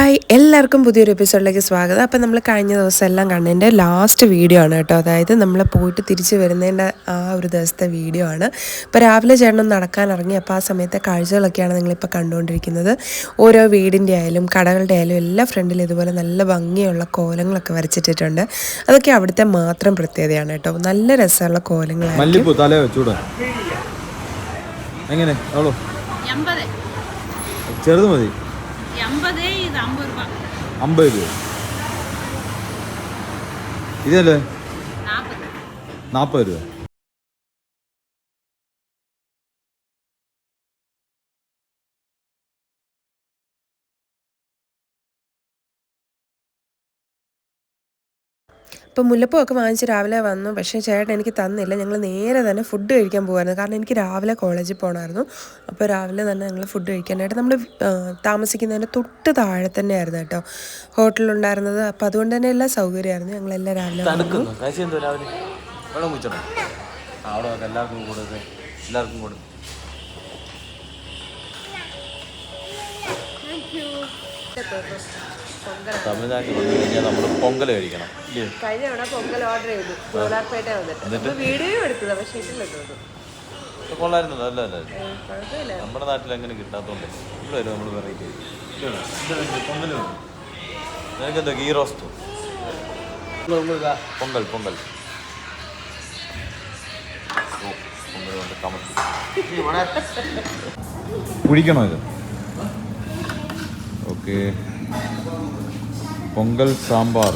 Hi എല്ലാവർക്കും പുതിയൊരു എപ്പിസോഡിലേക്ക് സ്വാഗതം. അപ്പോൾ നമ്മൾ കഴിഞ്ഞ ദിവസം എല്ലാം കണ്ടതിന്റെ ലാസ്റ്റ് വീഡിയോ ആണ് കേട്ടോ. അതായത് നമ്മൾ പോയിട്ട് തിരിച്ച് വരുന്നതിന്റെ ആ ഒരു ദിവസത്തെ വീഡിയോ ആണ്. ഇപ്പോൾ രാവിലെ ചേട്ടൻ നടക്കാൻ ഇറങ്ങി. അപ്പോൾ ആ സമയത്തെ കാഴ്ചകളൊക്കെയാണ് നിങ്ങളിപ്പോൾ കണ്ടുകൊണ്ടിരിക്കുന്നത്. ഓരോ വീടിന്റെ ആയാലും കടകളുടെ ആയാലും എല്ലാ ഫ്രണ്ടിലും ഇതുപോലെ നല്ല ഭംഗിയുള്ള കോലങ്ങളൊക്കെ വരച്ചിട്ടിട്ടുണ്ട്. അതൊക്കെ അവിടുത്തെ മാത്രം പ്രത്യേകതയാണ് കേട്ടോ. നല്ല രസമുള്ള കോലങ്ങളാണ് എങ്ങനെ? ചെറുത് മതി എൺപത് ഇത് അമ്പത് രൂപ അമ്പത് രൂപ. ഇതല്ലേ നാൽപ്പത് രൂപ. അപ്പോൾ മുല്ലപ്പൊക്കെ വാങ്ങിച്ച് രാവിലെ വന്നു. പക്ഷേ ചേട്ടൻ എനിക്ക് തന്നില്ല. ഞങ്ങൾ നേരെ തന്നെ ഫുഡ് കഴിക്കാൻ പോകുമായിരുന്നു കാരണം എനിക്ക് രാവിലെ കോളേജിൽ പോകണമായിരുന്നു അപ്പോൾ രാവിലെ തന്നെ ഞങ്ങൾ ഫുഡ് കഴിക്കാനായിട്ട് നമ്മൾ താമസിക്കുന്നതിന്റെ തൊട്ട് താഴെ തന്നെയായിരുന്നു കേട്ടോ. ഹോട്ടലുണ്ടായിരുന്നത് അപ്പോൾ അതുകൊണ്ട് തന്നെ എല്ലാ സൗകര്യമായിരുന്നു. ഞങ്ങളെല്ലാം രാവിലെ എല്ലാവർക്കും കൊടുക്ക്. എല്ലാവർക്കും കൊടുക്കും. തമിഴ്നാട്ടിൽ വന്നു കഴിഞ്ഞാൽ നമ്മൾ പൊങ്കൽ കഴിക്കണം. ഇല്ലേ? കഴിഞ്ഞ തവണ പൊങ്കൽ ഓർഡർ ചെയ്തു. സോലാർപേട്ട വന്നിട്ട്. വീഡിയോ എടുത്തതാ പക്ഷേ ഇട്ടില്ലല്ലോ ഇത് കൊള്ളായിരുന്നു. അല്ല നല്ല നമ്മുടെ നാട്ടിൽ അങ്ങനെ കിട്ടാത്തോണ്ട് ഇവിടെ വരും നമ്മൾ വെറൈറ്റി പൊങ്കൽ നിനക്കെന്താ ഗീ റോസ്റ്റ്? പൊങ്കൽ പൊങ്കൽ. പൊങ്കൽ കൊണ്ട് കമത്തി. കുഴിക്കണോ ഇത്? ഓക്കെ. പൊങ്കൽ സാമ്പാർ.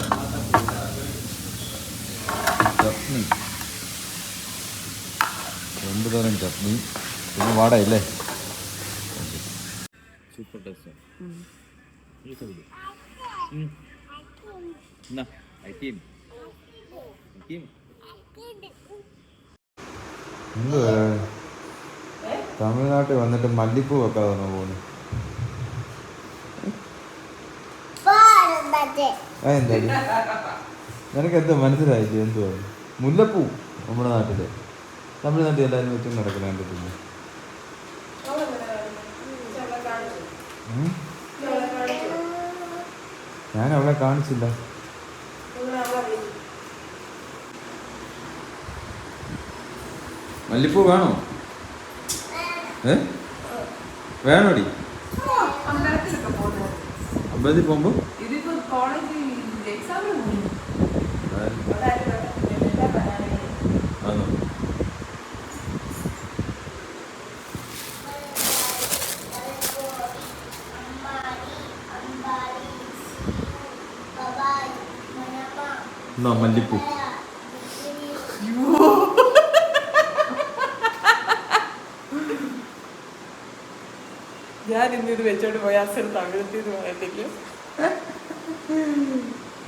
ചട്നി. രണ്ട് തരം ചട്നി? പിന്നെ വാടയില്ലേ സൂപ്പർ ടേസ്റ്റ് തമിഴ്നാട്ടിൽ വന്നിട്ട് മല്ലിപ്പൂ വെക്കാതെ പോകുന്നു എന്താടി നിനക്ക് എന്താ മനസ്സിലായില്ലേ എന്തോ? മുല്ലപ്പൂ നമ്മുടെ നാട്ടിൽ. തമിഴ്നാട്ടിൽ എല്ലാവരും വെച്ചും നടക്കണ പിന്നെ ഞാൻ അവളെ കാണിച്ചില്ല. മല്ലിപ്പൂ വേണോ? ഏ? വേണോടി? അമ്പലത്തിൽ പോകുമ്പോ ആണോ എന്നാ മല്ലിപ്പൂ ഞാൻ ഇന്ന് ഇത് വെച്ചോണ്ട് പോയ അസൽ തമിഴത്തിൽ നിന്ന് പറയണ്ടെങ്കിലും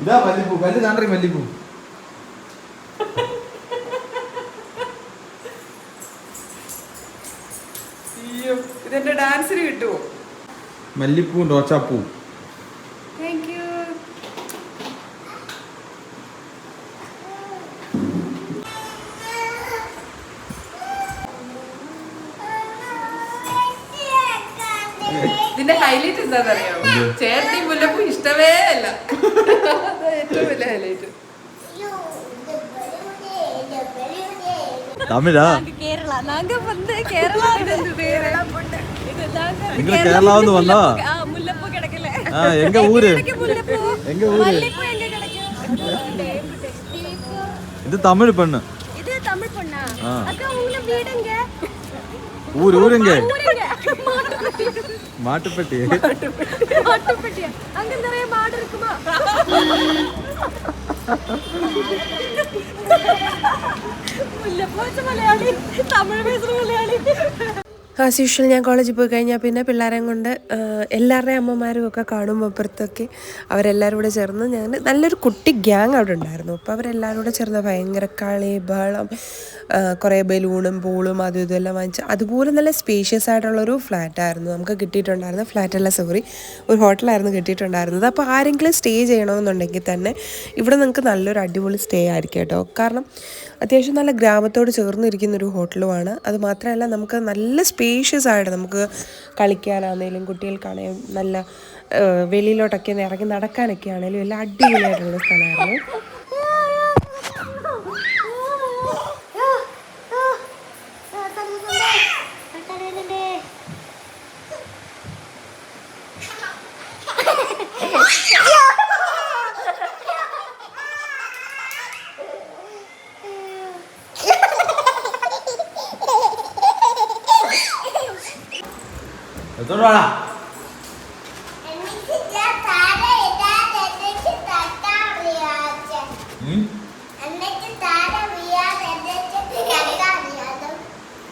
ഇതാ മല്ലിപ്പൂ കല്ല് താണ്ടി മല്ലിപ്പൂ ഡാൻസിന് കിട്ടുമോ മല്ലിപ്പൂ റോച്ചാപ്പൂ താങ്ക് യു ഇതിന്റെ ഹൈലൈറ്റ് എന്താണെന്നറിയാമോ ചേട്ടൻ മുല്ലപ്പൂ ഇഷ്ടമേ അല്ല. ഏറ്റവും വലിയ ഹൈലൈറ്റ് തമിഴാ. കേരള. നാങ്ക വന്ന് കേരള നിങ്ങൾ കേരള വന്നോ? ആ എങ്ക ഊര്? എങ്ക ഊര്? ഇത് തമിഴ് പെണ്ണ്. ആ. ഊര് ഊരെങ്ക? മാട്ടുപെട്ടി. മുല്ലപ്പൂച്ച മലയാളി തമിഴ് മലയാളി. ആസ് യൂഷ്വൽ ഞാൻ കോളേജിൽ പോയി കഴിഞ്ഞാൽ പിന്നെ പിള്ളേരെയും കൊണ്ട് എല്ലാവരുടെയും അമ്മമാരും ഒക്കെ കാണുമ്പോൾ അപ്പുറത്തൊക്കെ അവരെല്ലാവരും കൂടെ ചേർന്ന് ഞാൻ നല്ലൊരു കുട്ടി ഗ്യാങ് അവിടെ ഉണ്ടായിരുന്നു. അപ്പോൾ അവരെല്ലാവരും കൂടെ ചേർന്ന് ഭയങ്കര കളി ബഹളം കുറേ ബലൂണും പൂളും അതും ഇതുമെല്ലാം വാങ്ങിച്ച് അതുപോലെ നല്ല സ്പേഷ്യസ് ആയിട്ടുള്ളൊരു ഫ്ലാറ്റായിരുന്നു നമുക്ക് കിട്ടിയിട്ടുണ്ടായിരുന്നത് ഫ്ലാറ്റല്ല സോറി ഒരു ഹോട്ടലായിരുന്നു കിട്ടിയിട്ടുണ്ടായിരുന്നത്. അപ്പോൾ ആരെങ്കിലും സ്റ്റേ ചെയ്യണമെന്നുണ്ടെങ്കിൽ തന്നെ ഇവിടെ നിങ്ങൾക്ക് നല്ലൊരു അടിപൊളി സ്റ്റേ ആയിരിക്കും കേട്ടോ. കാരണം അത്യാവശ്യം നല്ല ഗ്രാമത്തോട് ചേർന്നിരിക്കുന്ന ഒരു ഹോട്ടലുമാണ്. അത് മാത്രമല്ല നമുക്ക് നല്ല സ്പേഷ്യസ് ആയിട്ട് നമുക്ക് കളിക്കാനാണെങ്കിലും കുട്ടികൾക്കാണെങ്കിലും നല്ല വെളിയിലോട്ടൊക്കെ ഇറങ്ങി നടക്കാനൊക്കെ ആണെങ്കിലും എല്ലാം അടിപൊളിയായിട്ടുള്ള സ്ഥലമായിരുന്നു.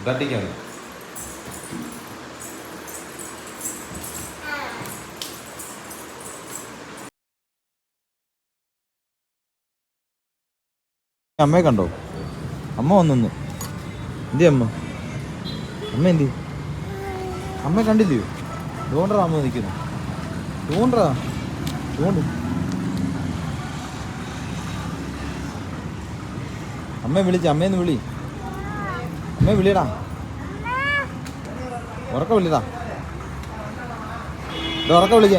തട്ടിക്കാം അമ്മയെ കണ്ടോ? അമ്മ വന്നു എന്തി അമ്മ അമ്മ എന്തി? അമ്മ കണ്ടില്ലയോ? തോണ്ടറാ അമ്മ നിൽക്കുന്നു തോണ്ടറാ തോണ്ട് അമ്മയെ വിളിച്ച അമ്മയെന്ന് വിളി. അമ്മ വിളിയടാ. ഉറക്ക വിളിയടാ ഇത് ഉറക്ക വിളിക്ക.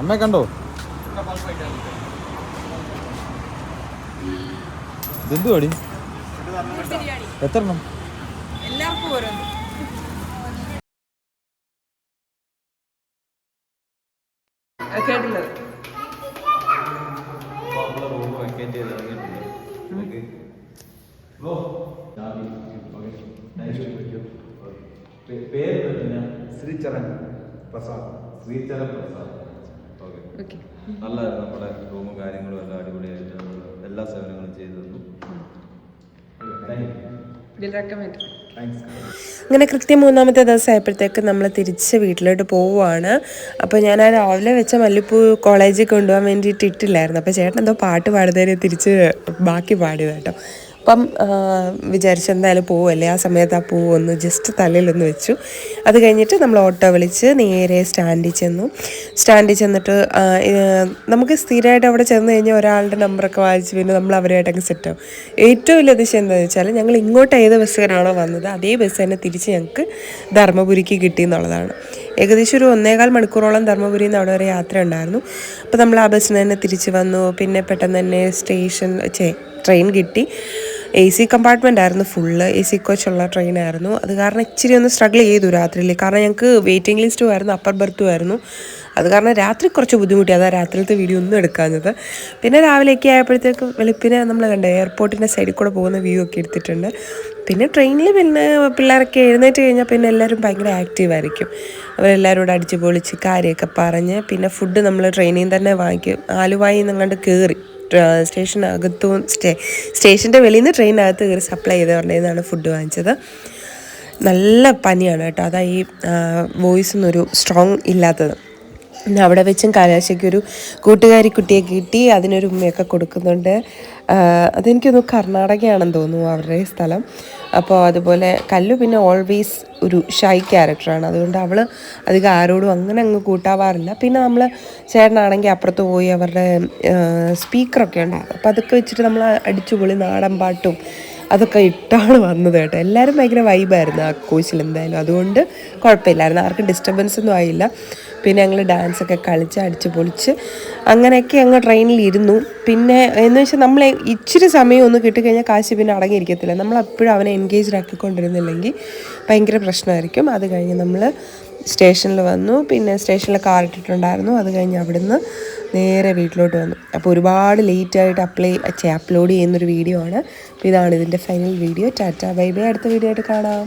അമ്മ കണ്ടോ? ഇതെന്തു പാടി എത്ര എണ്ണം എല്ലാവർക്കും ഓരോന്ന്. ശ്രീചരൺ പ്രസാദ്. ശ്രീചരൺ പ്രസാദ്. ഓക്കെ. ഓക്കെ. നല്ല നമ്മുടെ റൂമും കാര്യങ്ങളും എല്ലാം അടിപൊളിയായിട്ട് എല്ലാ സേവനങ്ങളും ചെയ്തു തന്നു. അങ്ങനെ കൃത്യം മൂന്നാമത്തെ ദിവസം ആയപ്പോഴത്തേക്ക് നമ്മൾ തിരിച്ച് വീട്ടിലോട്ട് പോവുകയാണ് അപ്പോൾ ഞാൻ ആ രാവിലെ വെച്ച മല്ലിപ്പൂ കോളേജിൽ കൊണ്ടുപോകാൻ വേണ്ടിയിട്ട് ഇട്ടില്ലായിരുന്നു. അപ്പോൾ ചേട്ടൻ എന്തോ പാട്ട് പാടുന്നതിന് തിരിച്ച് ബാക്കി പാടിയത് കേട്ടോ. അപ്പം വിചാരിച്ചു എന്തായാലും പോവല്ലേ? ആ സമയത്ത് ആ പൂ ഒന്ന് ജസ്റ്റ് തലയിലൊന്ന് വെച്ചു. അത് കഴിഞ്ഞിട്ട് നമ്മൾ ഓട്ടോ വിളിച്ച് നേരെ സ്റ്റാൻഡിൽ ചെന്നു. സ്റ്റാൻഡിൽ ചെന്നിട്ട് നമുക്ക് സ്ഥിരമായിട്ട് അവിടെ ചെന്ന് കഴിഞ്ഞാൽ ഒരാളുടെ നമ്പറൊക്കെ വായിച്ച് പിന്നെ നമ്മൾ അവരുമായിട്ടൊക്കെ സെറ്റ് ആവും. ഏറ്റവും വലിയ ദിശ എന്താണെന്ന് വെച്ചാൽ ഞങ്ങൾ ഇങ്ങോട്ട് ഏത് ബസ്സിനാണോ വന്നത് അതേ ബസ് തന്നെ തിരിച്ച് ഞങ്ങൾക്ക് ധർമ്മപുരിക്ക് കിട്ടി എന്നുള്ളതാണ്. ഏകദേശം ഒരു ഒന്നേകാൽ മണിക്കൂറോളം ധർമ്മപുരിയിൽ നിന്ന് അവിടെ വരെ യാത്ര ഉണ്ടായിരുന്നു. അപ്പോൾ നമ്മൾ ആ ബസ്സിന് തന്നെ തിരിച്ച് വന്നു. പിന്നെ പെട്ടെന്ന് തന്നെ സ്റ്റേഷൻ ചേ ട്രെയിൻ കിട്ടി. എ സി കമ്പാർട്ട്മെന്റ് ആയിരുന്നു ഫുള്ള് എ സി കോച്ചുള്ള ട്രെയിനായിരുന്നു അത് കാരണം ഇച്ചിരി ഒന്ന് സ്ട്രഗിൾ ചെയ്തു രാത്രിയിൽ. കാരണം ഞങ്ങൾക്ക് വെയിറ്റിംഗ് ലിസ്റ്റും ആയിരുന്നു അപ്പർ ബർത്തും ആയിരുന്നു. അത് കാരണം രാത്രി കുറച്ച് ബുദ്ധിമുട്ടി. അതാ രാത്രിയിലത്തെ വീഡിയോ ഒന്നും എടുക്കാഞ്ഞത്. പിന്നെ രാവിലെയൊക്കെ ആയപ്പോഴത്തേക്ക് വെളുപ്പിനെ നമ്മൾ കണ്ട എയർപോർട്ടിന്റെ സൈഡിൽ കൂടെ പോകുന്ന വ്യൂ ഒക്കെ എടുത്തിട്ടുണ്ട്. പിന്നെ ട്രെയിനിൽ പിന്നെ പിള്ളേരൊക്കെ എഴുന്നേറ്റ് കഴിഞ്ഞാൽ പിന്നെ എല്ലാവരും ഭയങ്കര ആക്റ്റീവ് ആയിരിക്കും. അവരെല്ലാവരും കൂടെ അടിച്ച് പൊളിച്ച് കാര്യമൊക്കെ പറഞ്ഞ് പിന്നെ ഫുഡ് നമ്മൾ ട്രെയിനിൽ തന്നെ വാങ്ങിക്കും. ആലുവായി നിന്ന് അങ്ങോട്ട് കയറി സ്റ്റേഷനകത്തും സ്റ്റേ സ്റ്റേഷന്റെ വെളിയിൽ നിന്ന് ട്രെയിനകത്ത് കയറി സപ്ലൈ ചെയ്ത് പറഞ്ഞതാണ് ഫുഡ് വാങ്ങിച്ചത്. നല്ല പനിയാണ് കേട്ടോ. അതാ ഈ വോയിസ് ഒന്നൊരു സ്ട്രോങ് ഇല്ലാത്തത്. അവിടെ വെച്ചും കലാശയ്ക്ക് ഒരു കൂട്ടുകാരി കുട്ടിയെ കിട്ടി അതിനൊരു ഉമ്മയൊക്കെ കൊടുക്കുന്നുണ്ട്. അതെനിക്കൊന്ന് കർണാടകയാണെന്ന് തോന്നുന്നു അവരുടെ സ്ഥലം. അപ്പോൾ അതുപോലെ കല്ലു പിന്നെ ഓൾവേസ് ഒരു ഷൈ ക്യാരക്ടറാണ് അതുകൊണ്ട് അവൾ അധികം ആരോടും അങ്ങനെ അങ്ങ് കൂട്ടാവാറില്ല. പിന്നെ നമ്മൾ ചേട്ടനാണെങ്കിൽ അപ്പുറത്ത് പോയി അവരുടെ സ്പീക്കറൊക്കെ ഉണ്ടാകും അപ്പോൾ അതൊക്കെ വെച്ചിട്ട് നമ്മൾ അടിച്ചുപൊളി നാടൻ പാട്ടും അതൊക്കെ ഇട്ടാണ് വന്നത് കേട്ടോ. എല്ലാവരും ഭയങ്കര വൈബായിരുന്നു ആ കോച്ചിൽ എന്തായാലും. അതുകൊണ്ട് കുഴപ്പമില്ലായിരുന്നു. ആർക്കും ഡിസ്റ്റർബൻസ് ഒന്നും ആയില്ല. പിന്നെ ഞങ്ങൾ ഡാൻസൊക്കെ കളിച്ച് അടിച്ച് പൊളിച്ച് അങ്ങനെയൊക്കെ അങ്ങ് ട്രെയിനിൽ ഇരുന്നു. പിന്നെ എന്ന് വെച്ചാൽ നമ്മൾ ഇച്ചിരി സമയം ഒന്ന് കിട്ടിക്കഴിഞ്ഞാൽ കാശി പിന്നെ അടങ്ങിയിരിക്കത്തില്ല. നമ്മൾ എപ്പോഴും അവനെ എൻഗേജ്ഡ് ആക്കിക്കൊണ്ടിരുന്നില്ലെങ്കിൽ ഭയങ്കര പ്രശ്നമായിരിക്കും. അത് കഴിഞ്ഞ് നമ്മൾ സ്റ്റേഷനിൽ വന്നു. പിന്നെ സ്റ്റേഷനിൽ കാർ ഇട്ടിട്ടുണ്ടായിരുന്നു. അത് കഴിഞ്ഞ് അവിടുന്ന് നേരെ വീട്ടിലോട്ട് വന്നു. അപ്പോൾ ഒരുപാട് ലേറ്റായിട്ട് അപ്ലൈ അപ്ലോഡ് ചെയ്യുന്നൊരു വീഡിയോ ആണ്. അപ്പോൾ ഇതാണ് ഇതിന്റെ final video tata bye bye. അടുത്ത വീഡിയോ ആയിട്ട് കാണാം.